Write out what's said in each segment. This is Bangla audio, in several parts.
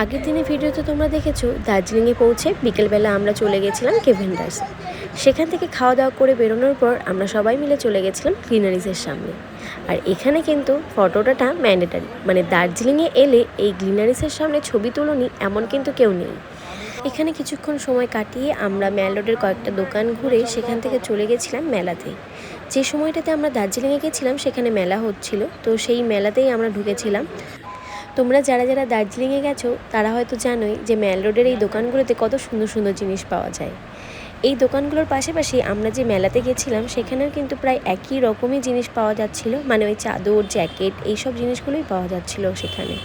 আগের দিনের ভিডিওতে তোমরা দেখেছ, দার্জিলিংয়ে পৌঁছে বিকেলবেলা আমরা চলে গেছিলাম কেভেন্ডার্সে সেখান থেকে খাওয়া দাওয়া করে বেরোনোর পর আমরা সবাই মিলে চলে গেছিলাম গ্লিনারিসের সামনে। আর এখানে কিন্তু ফটোটাটা ম্যান্ডেটারি মানে দার্জিলিংয়ে এলে এই গ্লিনারিসের সামনে ছবি তুলনি এমন কিন্তু কেউ নেই। এখানে কিছুক্ষণ সময় কাটিয়ে আমরা ম্যাল রোডের কয়েকটা দোকান ঘুরে সেখান থেকে চলে গেছিলাম মেলাতে। যে সময়টাতে আমরা দার্জিলিংয়ে গেছিলাম, সেখানে মেলা হচ্ছিল। তো সেই মেলাতেই আমরা ঢুকেছিলাম। তোমরা যারা যারা দার্জিলিংয়ে গেছো, তারা হয়তো জানোই যে ম্যাল রোডের এই দোকানগুলোতে কত সুন্দর সুন্দর জিনিস পাওয়া যায়। এই দোকানগুলোর পাশাপাশি আমরা যে মেলাতে গেছিলাম, সেখানেও কিন্তু প্রায় একই রকমই জিনিস পাওয়া যাচ্ছিল। মানে ওই চাদর, জ্যাকেট, এইসব জিনিসগুলোই পাওয়া যাচ্ছিল সেখানে।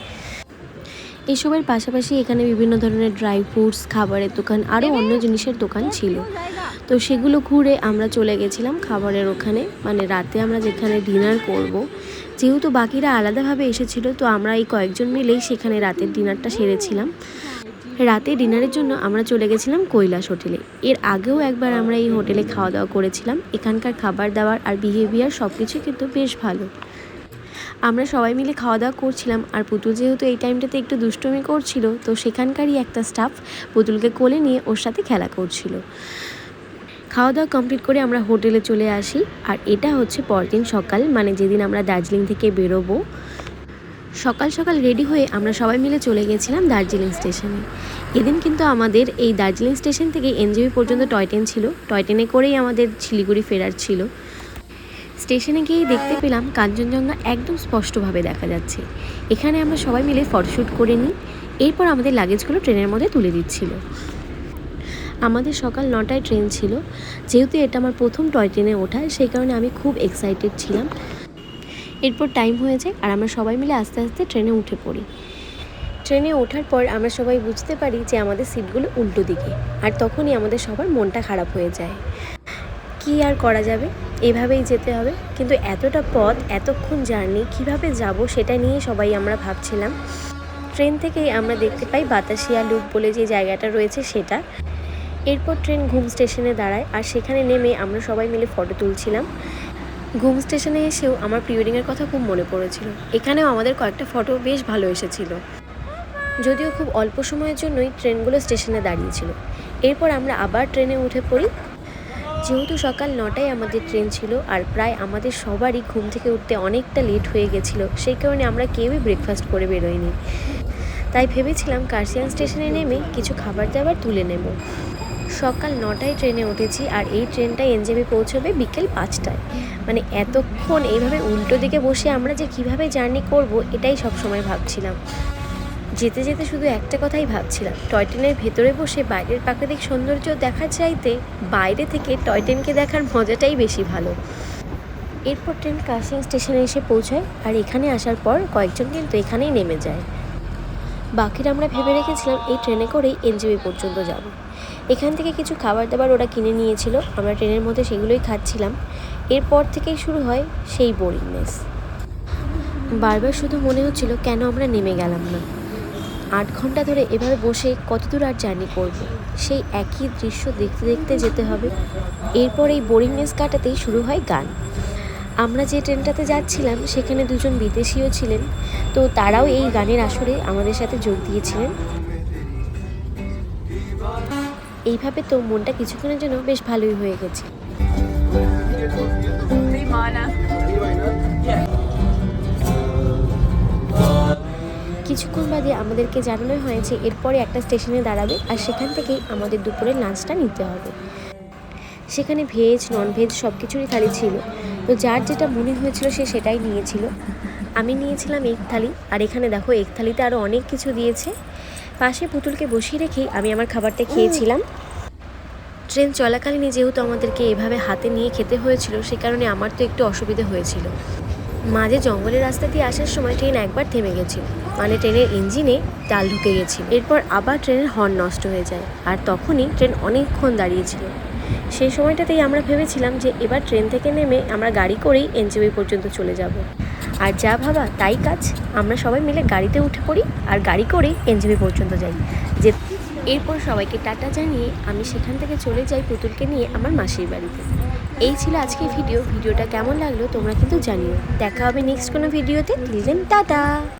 এসবের পাশাপাশি এখানে বিভিন্ন ধরনের ড্রাই ফ্রুটস, খাবারের দোকান, আরও অন্য জিনিসের দোকান ছিল। তো সেগুলো ঘুরে আমরা চলে গেছিলাম খাবারের ওখানে। মানে রাতে আমরা যেখানে ডিনার করব। যেহেতু বাকিরা আলাদাভাবে এসেছিল, তো আমরা এই কয়েকজন মিলেই সেখানে রাতের ডিনারটা সেরেছিলাম। রাতে ডিনারের জন্য আমরা চলে গেছিলাম কৈলাস হোটেলে। এর আগেও একবার আমরা এই হোটেলে খাওয়া দাওয়া করেছিলাম। এখানকার খাবার দাবার আর বিহেভিয়ার সব কিছু কিন্তু বেশ ভালো। আমরা সবাই মিলে খাওয়া দাওয়া করছিলাম, আর পুতুল যেহেতু এই টাইমটাতে একটু দুষ্টুমি করছিল, তো সেখানকারই একটা স্টাফ পুতুলকে কোলে নিয়ে ওর সাথে খেলা করছিল। খাওয়া দাওয়া কমপ্লিট করে আমরা হোটেলে চলে আসি। আর এটা হচ্ছে পরদিন সকাল মানে যেদিন আমরা দার্জিলিং থেকে বেরোবো। সকাল সকাল রেডি হয়ে আমরা সবাই মিলে চলে গেছিলাম দার্জিলিং স্টেশনে। এদিন কিন্তু আমাদের এই দার্জিলিং স্টেশন থেকে এনজিবি পর্যন্ত টয় ট্রেন ছিল। টয় ট্রেনে করেই আমাদের শিলিগুড়ি ফেরার ছিল। স্টেশনে গিয়েই দেখতে পেলাম কাঞ্চনজঙ্ঘা একদম স্পষ্টভাবে দেখা যাচ্ছে। এখানে আমরা সবাই মিলে ফটোশ্যুট করে নিই। এরপর আমাদের লাগেজগুলো ট্রেনের মধ্যে তুলে দিচ্ছিল। আমাদের সকাল নটায় ট্রেন ছিল। যেহেতু এটা আমার প্রথম টয় ট্রেনে ওঠা, সেই কারণে আমি খুব এক্সাইটেড ছিলাম। এরপর টাইম হয়ে যায় আর আমরা সবাই মিলে আস্তে আস্তে ট্রেনে উঠে পড়ি। ট্রেনে ওঠার পর আমরা সবাই বুঝতে পারি যে আমাদের সিটগুলো উল্টো দিকে আর তখনই আমাদের সবার মনটা খারাপ হয়ে যায়। কি আর করা যাবে? এভাবেই যেতে হবে। কিন্তু এতটা পথ, এতক্ষণ জার্নি, কীভাবে যাব সেটা নিয়ে সবাই আমরা ভাবছিলাম। ট্রেন থেকেই আমরা দেখতে পাই বাতাসিয়া লুপ বলে যে জায়গাটা রয়েছে সেটা। এরপর ট্রেন ঘুম স্টেশনে দাঁড়ায় আর সেখানে নেমে আমরা সবাই মিলে ফটো তুলছিলাম। ঘুম স্টেশনে এসেও আমার প্রি ওয়েডিংয়ের কথা খুব মনে পড়েছিল। এখানেও আমাদের কয়েকটা ফটো বেশ ভালো এসেছিল। যদিও খুব অল্প সময়ের জন্যই ট্রেনগুলো স্টেশনে দাঁড়িয়েছিল। এরপর আমরা আবার ট্রেনে উঠে পড়ি। যেহেতু সকাল নটায় আমাদের ট্রেন ছিল আর প্রায় আমাদের সবারই ঘুম থেকে উঠতে অনেকটা লেট হয়ে গেছিল, সেই কারণে আমরা কেউই ব্রেকফাস্ট করে বেরোইনি তাই ভেবেছিলাম কার্সিয়াং স্টেশনে নেমে কিছু খাবার দাবার তুলে নেব। সকাল নটায় ট্রেনে উঠেছি আর এই ট্রেনটা এনজেবি পৌঁছবে বিকেল পাঁচটায়। মানে এতক্ষণ এইভাবে উল্টো দিকে বসে আমরা যে কীভাবে জার্নি করব এটাই সব সময় ভাবছিলাম। যেতে যেতে শুধু একটা কথাই ভাবছিলাম, টয় ট্রেনের ভেতরে বসে বাইরের প্রাকৃতিক সৌন্দর্য দেখার চাইতে বাইরে থেকে টয় ট্রেনকে দেখার মজাটাই বেশি ভালো। এরপর ট্রেন কাশিং স্টেশনে এসে পৌঁছায় আর এখানে আসার পর কয়েকজন কিন্তু এখানেই নেমে যায়। বাকিরা আমরা ভেবে রেখেছিলাম এই ট্রেনে করেই এনজিবি পর্যন্ত যাব। এখান থেকে কিছু খাবার দাবার ওরা কিনে নিয়েছিল। আমরা ট্রেনের মধ্যে সেগুলোই খাচ্ছিলাম। এরপর থেকেই শুরু হয় সেই বোরিংনেস বারবার শুধু মনে হচ্ছিল, কেন আমরা নেমে গেলাম না? আট ঘণ্টা ধরে এভাবে বসে কত দূর আর জার্নি করব। সেই একই দৃশ্য দেখতে দেখতে যেতে হবে। এরপর এই বোরিংনেস কাটাতেই শুরু হয় গান। আমরা যে ট্রেনটাতে যাচ্ছিলাম, সেখানে দুজন বিদেশিও ছিলেন। তো তারাও এই গানের আসরে আমাদের সাথে যোগ দিয়েছিলেন। এইভাবে তো মনটা কিছুক্ষণের জন্য বেশ ভালোই হয়ে গেছে। কিছুক্ষণ বাদে আমাদেরকে জানানো হয়েছে, এরপরে একটা স্টেশনে দাঁড়াবে আর সেখান থেকেই আমাদের দুপুরের লাঞ্চটা নিতে হবে। সেখানে ভেজ নন ভেজ সব কিছুরই থালি ছিল। তো যার যেটা মনে হয়েছিল সে সেটাই নিয়েছিল। আমি নিয়েছিলাম এক থালি আর এখানে দেখো এক থালিতে আরও অনেক কিছু দিয়েছে। পাশে পুতুলকে বসিয়ে রেখেই আমি আমার খাবারটা খেয়েছিলাম। ট্রেন চলাকালীনই যেহেতু আমাদেরকে এভাবে হাতে নিয়ে খেতে হয়েছিল সে কারণে আমার তো একটু অসুবিধে হয়েছিল। মাঝে জঙ্গলের রাস্তা দিয়ে আসার সময় ট্রেন একবার থেমে গেছিল মানে ট্রেনের ইঞ্জিনে ডাল ঢুকে গেছিল। এরপর আবার ট্রেনের হর্ন নষ্ট হয়ে যায় আর তখনই ট্রেন অনেকক্ষণ দাঁড়িয়েছিল সেই সময়টাতেই আমরা ভেবেছিলাম যে এবার ট্রেন থেকে নেমে আমরা গাড়ি করেই এনজিবি পর্যন্ত চলে যাব। আর যা ভাবা তাই কাজ, আমরা সবাই মিলে গাড়িতে উঠে পড়ি আর গাড়ি করেই এনজিবি পর্যন্ত যাই। যে এরপর সবাইকে টাটা জানিয়ে আমি সেখান থেকে চলে যাই পুতুলকে নিয়ে আমার মাসির বাড়িতে। এই ছিল আজকের ভিডিও। ভিডিওটা কেমন লাগল তোমরা কিন্তু জানিও। দেখা হবে নেক্সট কোনো ভিডিওতে। Till then tata!